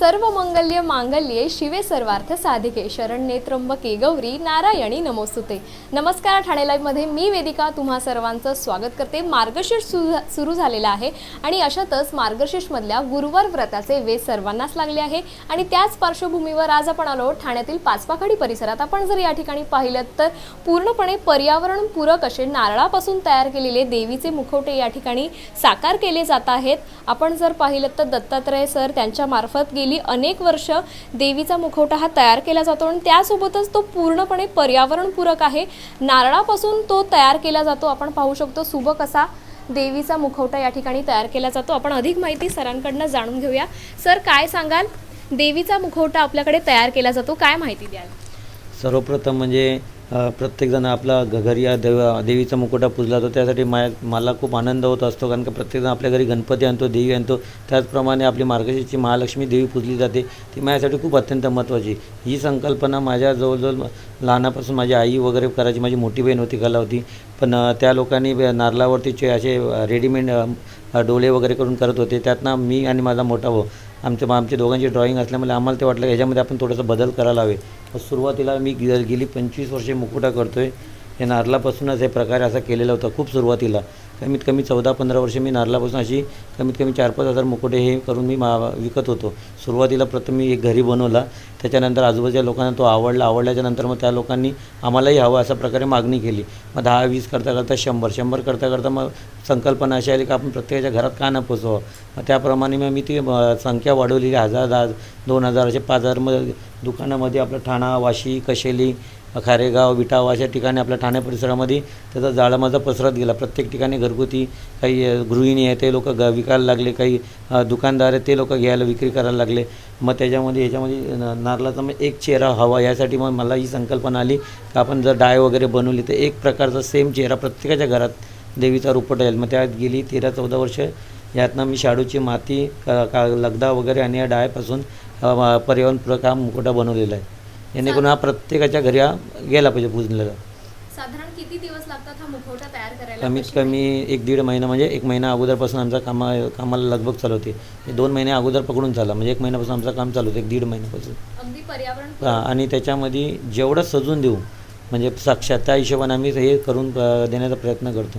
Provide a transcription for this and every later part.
सर्व मंगल्य मांगल्ये शिवे सर्वार्थ साधिके. शरण त्र्यंबके गौरी नारायणी नमोस्तुते. नमस्कार ठाणे लाईव्हमध्ये मी वेदिका. तुम्हा सर्वांचं स्वागत करते. मार्गशीर्ष सुरू सुरू झालेला आहे आणि अशातच मार्गशीर्षमधल्या गुरुवार व्रताचे वेध सर्वांनाच लागले आहे. आणि त्याच पार्श्वभूमीवर आज आपण आलो ठाण्यातील पाचपाखडी परिसरात. आपण जर या ठिकाणी पाहिलं तर पूर्णपणे पर्यावरण पूरक असे नारळापासून तयार केलेले देवीचे मुखवटे या ठिकाणी साकार केले जात आहेत. आपण जर पाहिलं तर दत्तात्रय सर त्यांच्या मार्फत गेली अनेक वर्ष देवीचा मुखवटा हा तयार केला जातो आणि त्यासोबतच तो पूर्णपणे पर्यावरणपूरक आहे. नारळापासून तो तयार केला जातो. आपण पाहू शकतो सुबक असा देवीचा मुखवटा या ठिकाणी तयार केला जातो. आपण अधिक माहिती सरांकडनं जाणून घेऊया. सर काय सांगाल? देवीचा मुखवटा आपल्याकडे तयार केला जातो. काय माहिती द्याल? सर्वप्रथम म्हणजे प्रत्येकजण आपला घ- घरी या देव देवीचा मुकुटा पूजला तर त्यासाठी मा मला खूप आनंद होत असतो कारण का प्रत्येकजण आपल्या घरी गणपती आणतो देवी आणतो. त्याचप्रमाणे आपली मार्गशीरची महालक्ष्मी देवी पूजली जाते. ती माझ्यासाठी खूप अत्यंत महत्त्वाची. ही संकल्पना माझ्या जवळजवळ लहानापासून माझी आई वगैरे करायची. माझी मोठी बहीण होती कला होती पण त्या लोकांनी नारळावरतीचे असे रेडीमेड डोळे वगैरे करून करत होते. त्यातनं मी आणि माझा मोठा भाऊ आमच्या आमच्या दोघांची ड्रॉईंग असल्यामुळे आम्हाला ते वाटलं की ह्याच्यामध्ये आपण थोडासा बदल करायला हवे. सुरुवातीला मी गेली पंचवीस वर्षे मुकुटा करतो आहे हे नारळापासूनच हे प्रकारे असा केलेला होता खूप सुरुवातीला. कमीत कमी चौदा पंधरा वर्ष मी नारळापासून अशी कमीत कमी चार पाच हजार मुकुटे हे करून मी मा विकत होतो. सुरुवातीला प्रथम मी एक घरी बनवला. त्याच्यानंतर आजूबाजूच्या लोकांना तो आवडला. आवडल्याच्या नंतर मग त्या लोकांनी आम्हालाही हवं अशा प्रकारे मागणी केली. मग दहा वीस करता करता शंभर शंभर करता करता मग संकल्पना अशी आली की आपण प्रत्येकाच्या घरात का न पोचवावं? मग त्याप्रमाणे मग मी ती संख्या वाढवलेली हजार दहा दोन हजार असे पाच हजार मग दुकानामध्ये आपलं ठाणा वाशी कशेली खारेगाव विटाव अशा ठिकाणी आपल्या ठाणे परिसरामध्ये त्याचा जाळा माझा पसरत गेला. प्रत्येक ठिकाणी घरगुती काही गृहिणी आहे ते लोक ग विकायला लागले काही दुकानदार आहे ते लोक घ्यायला विक्री करायला लागले. मग त्याच्यामध्ये ह्याच्यामध्ये नारळाचा मग एक चेहरा हवा यासाठी मग मला ही संकल्पना आली की आपण जर डाय वगैरे बनवली तर एक प्रकारचा सेम चेहरा प्रत्येकाच्या घरात देवीचा रूपट येईल मग त्यात गेली तेरा चौदा वर्ष. यातनं मी शाडूची माती का का लगदा वगैरे आणि या डाळपासून पर्यावरण पर्यावरणपूरक हा मुकुटा बनवलेला आहे. जेणेकरून हा प्रत्येकाच्या घरी हा गेला पाहिजे पूजलेला साधारण किती दिवस लागतात हा मुखवटा तयार करायला? कमीत कमी एक दीड महिना म्हणजे एक महिना अगोदरपासून आमचा कामा कामाला लगबग चालू होते. दोन महिने अगोदर पकडून चाला म्हणजे एक महिन्यापासून आमचं काम चालू होतं एक दीड महिन्यापासून. अगदी पर्यावरण हा, आणि त्याच्यामध्ये जेवढं सजून देऊ म्हणजे साक्षात त्या हिशोबाने आम्ही हे करून अ, देण्याचा प्रयत्न करतो.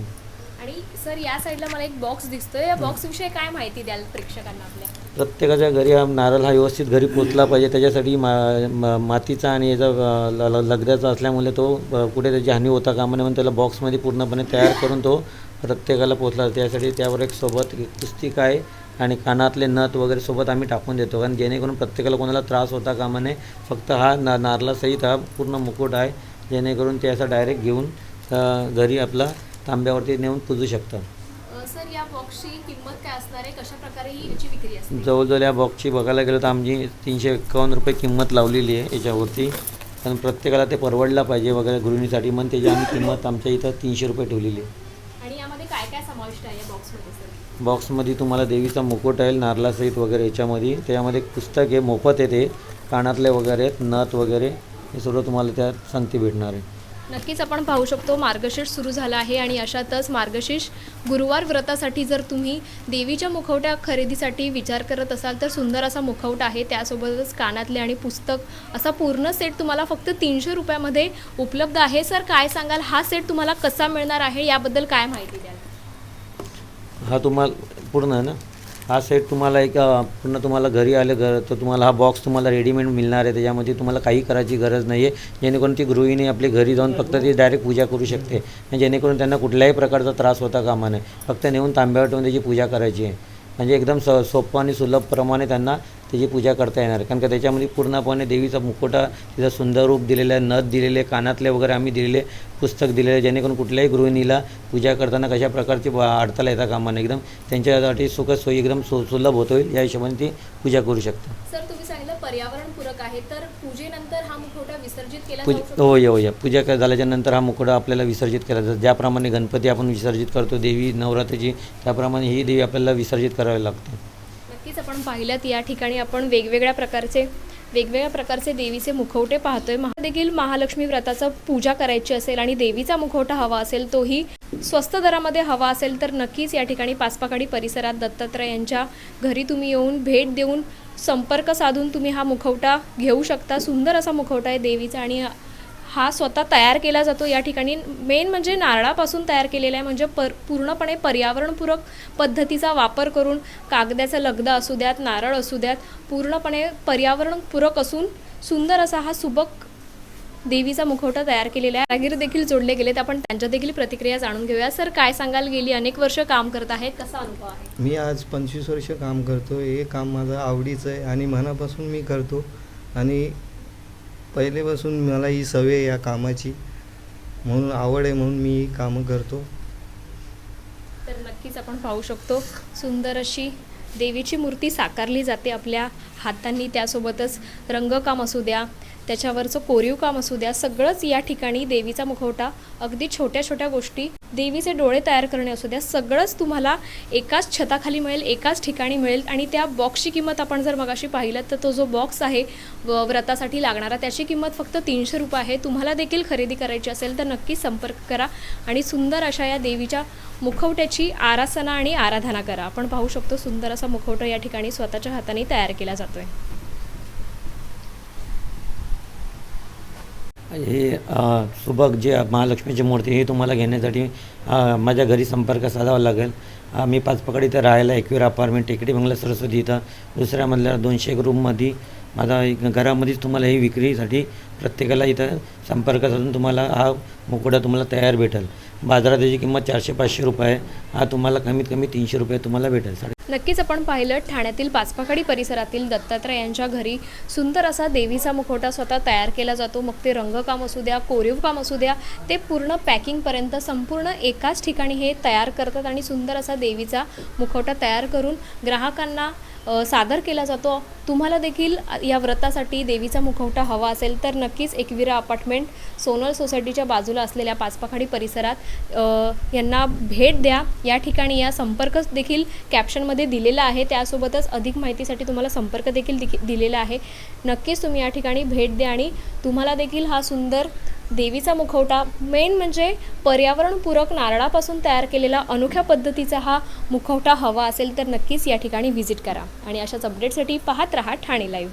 आणि सर या साईडला मला एक बॉक्स दिसतोय. या बॉक्स विषयी काय माहिती द्याल प्रेक्षकांना आपल्या? प्रत्येकाच्या घरी हा नारळ हा व्यवस्थित घरी पोचला पाहिजे. त्याच्यासाठी मा मा- मातीचा आणि याचा ल- ल- लगद्याचा असल्यामुळे तो कुठे त्याची हानी होता कामा नये म्हणून त्याला बॉक्समध्ये पूर्णपणे तयार करून तो प्रत्येकाला पोचला. त्यासाठी त्यावर एक सोबत पुस्तिका आहे आणि कानातले नथ वगैरे सोबत आम्ही टाकून देतो. कारण जेणेकरून प्रत्येकाला कोणाला त्रास होता कामा नये. फक्त हा ना नारळासहित हा पूर्ण मुकुट आहे. जेणेकरून ते असं डायरेक्ट घेऊन घरी आपला तांब्यावरती नेऊन पुजू शकतात. सर या बॉक्सची जवळजवळ या बॉक्सची बघायला गेलो तर आमची तीनशे एक्कावन्न रुपये किंमत लावलेली आहे याच्यावरती. कारण प्रत्येकाला ते परवडला पाहिजे वगैरे गृहिणीसाठी म्हणून त्याची आम्ही किंमत आमच्या इथं तीनशे रुपये ठेवलेली आहे. आणि यामध्ये काय काय समाविष्ट आहे या बॉक्समध्ये तुम्हाला देवीचा मुकुट आहे नारळासहित वगैरे याच्यामध्ये. त्याच्यामध्ये पुस्तक आहे मोफत आहे ते कानातले वगैरे आहेत, नथ वगैरे हे सर्व तुम्हाला त्यात संगती भेटणार आहे. नक्कीच आपण पाहू शकतो मार्गशीर्ष सुरू झाला आहे आणि अशातच मार्गशीर्ष गुरुवार व्रतासाठी जर तुम्ही देवीच्या मुखवट्या खरेदीसाठी विचार करत असाल तर सुंदर असा मुखवटा आहे. त्यासोबतच कानातले आणि पुस्तक असा पूर्ण सेट तुम्हाला फक्त तीनशे रुपयामध्ये उपलब्ध आहे. सर काय सांगाल? हा सेट तुम्हाला कसा मिळणार आहे? याबद्दल काय माहिती द्याल? हा तुम्हाला पूर्ण आहे ना? हा सेट तुम्हाला एक पूर्ण तुम्हाला घरी आले घर तर तुम्हाला हा बॉक्स तुम्हाला रेडीमेड मिळणार आहे. त्याच्यामध्ये तुम्हाला काही करायची गरज नाही आहे जेणेकरून ती गृहिणी आपली घरी जाऊन फक्त ती डायरेक्ट पूजा करू शकते. जेणेकरून त्यांना कुठल्याही प्रकारचा त्रास होता कामा नये. फक्त नेऊन तांब्यावर ठेवून त्याची पूजा करायची आहे. म्हणजे एकदम स सोपं आणि सुलभप्रमाणे त्यांना त्याची पूजा करता येणार. आहे कारण का त्याच्यामध्ये पूर्णपणे देवीचा मुखोटा तिचा सुंदर रूप दिलेलं आहे नथ दिलेले कानातले वगैरे आम्ही दिलेले पुस्तक दिलेले जेणेकरून कुठल्याही गृहिणीला पूजा करताना कशा प्रकारची अडथळा येता कामाने. एकदम त्यांच्यासाठी सुखसोयी एकदम सु सुलभ होत होईल या हिशोबाने ती पूजा करू शकते. सर पर्यावरणपूरक आहे तर पूजेनंतर हा मुखवटा विसर्जित केला पूज हो हो या पूजा क- झाल्याच्यानंतर हा मुकुटा आपल्याला विसर्जित केला जातो. ज्याप्रमाणे गणपती आपण विसर्जित करतो देवी नवरात्रीची त्याप्रमाणे ही देवी आपल्याला विसर्जित करावी लागते. नक्कीच आपण पाहिल्यात या ठिकाणी आपण वेगवेगळ्या प्रकारचे वेगवेगळ्या प्रकारचे देवीचे मुखवटे पाहतोय. महा देखील महालक्ष्मी व्रताचं पूजा करायची असेल आणि देवीचा मुखवटा हवा असेल तोही स्वस्त दरामध्ये हवा असेल तर नक्कीच या ठिकाणी पाचपाकाडी परिसरात दत्तात्रय यांच्या घरी तुम्ही येऊन भेट देऊन संपर्क साधून तुम्ही हा मुखवटा घेऊ शकता. सुंदर असा मुखवटा आहे देवीचा आणि हा स्वतः तयार केला जातो या ठिकाणी. मेन म्हणजे नारळापासून तयार केलेला आहे. म्हणजे पर पूर्णपणे पर्यावरणपूरक पद्धतीचा वापर करून कागदाचा लगदा असू द्यात नारळ असू द्यात पूर्णपणे पर्यावरणपूरक असून सुंदर असा हा सुबक देवीचा मुखवटा तयार केलेला आहे. रागीर देखील जोडले गेलेत. आपण त्यांच्या देखील प्रतिक्रिया जाणून घेऊया. सर काय सांगाल गेली? अनेक वर्ष काम करत आहेत. कसा अनुभव आहे? मी आज पंचवीस वर्ष काम करतो. हे काम माझं आवडीचं आहे आणि मनापासून मी करतो. आणि पहिलेपासून मला ही सवय या कामाची. म्हणून आवड आहे म्हणून मी ही कामं करतो. तर नक्कीच आपण पाहू शकतो सुंदर अशी देवीची मूर्ती साकारली जाते आपल्या हातांनी. त्यासोबतच रंगकाम असू द्या त्याच्यावरचं कोरीव काम असू द्या सगळंच या ठिकाणी देवीचा मुखवटा अगदी छोट्या छोट्या गोष्टी देवीचे डोळे तयार करणे असू द्या सगळंच तुम्हाला एकाच छताखाली मिळेल एकाच ठिकाणी मिळेल आणि त्या बॉक्सची किंमत आपण जर मगाशी पाहिलं तर तो जो बॉक्स आहे व- व्रतासाठी लागणारा त्याची किंमत फक्त तीनशे रुपये आहे. तुम्हाला देखील खरेदी करायची असेल तर नक्की संपर्क करा आणि सुंदर अशा या देवीच्या मुखवट्याची आरासना आणि आराधना करा. आपण पाहू शकतो सुंदर असा मुखवटा या ठिकाणी स्वतःच्या हाताने तयार केला जातो आहे हे सुबक जे महालक्ष्मीची मूर्ती हे तुम्हाला घेण्यासाठी माझ्या घरी संपर्क साधावा लागेल. मी पाचपकड इथं राहायला एकवीर अपार्टमेंट टेकडी बंगला सरस्वती इथं. दुसऱ्या मधल्या दोनशे एक रूममध्ये माझा एक घरामध्येच तुम्हाला ही विक्रीसाठी प्रत्येकाला इथं संपर्क साधून तुम्हाला हा मुखवटा तुम्हाला तयार भेटेल. बाजारात त्याची किंमत चारशे पाचशे रुपये हा तुम्हाला कमीत कमी तीनशे रुपये तुम्हाला भेटेल. नक्कीच आपण पाहिलं ठाण्यातील पाचपाखाडी परिसरातील दत्तात्रय यांच्या घरी सुंदर असा देवीचा मुखवटा स्वतः तयार केला जातो. मग ते रंगकाम असू द्या कोरीव काम असू द्या ते पूर्ण पॅकिंगपर्यंत संपूर्ण एकाच ठिकाणी हे तयार करतात आणि सुंदर असा देवीचा मुखवटा तयार करून ग्राहकांना सादर केला जातो. तुम्हाला देखील या व्रतासाठी देवीचा मुखवटा हवा असेल तर नक्कीच एकविरा अपार्टमेंट सोनल सोसायटीच्या बाजूला असलेल्या पाचपाखाडी परिसरात यांना भेट द्या. या ठिकाणी या संपर्क देखील कॅप्शनमध्ये दिलेला आहे. त्यासोबतच अधिक माहितीसाठी तुम्हाला संपर्क देखील दिलेला आहे. नक्कीच तुम्ही या ठिकाणी भेट द्या आणि तुम्हाला देखील हा सुंदर देवीचा मुखवटा मेन म्हणजे पर्यावरणपूरक नारळापासून तयार केलेला अनोख्या पद्धतीचा हा मुखवटा हवा असेल तर नक्कीच या ठिकाणी व्हिजिट करा. आणि अशाच अपडेटसाठी पाहत रहा ठाणे लाईव्ह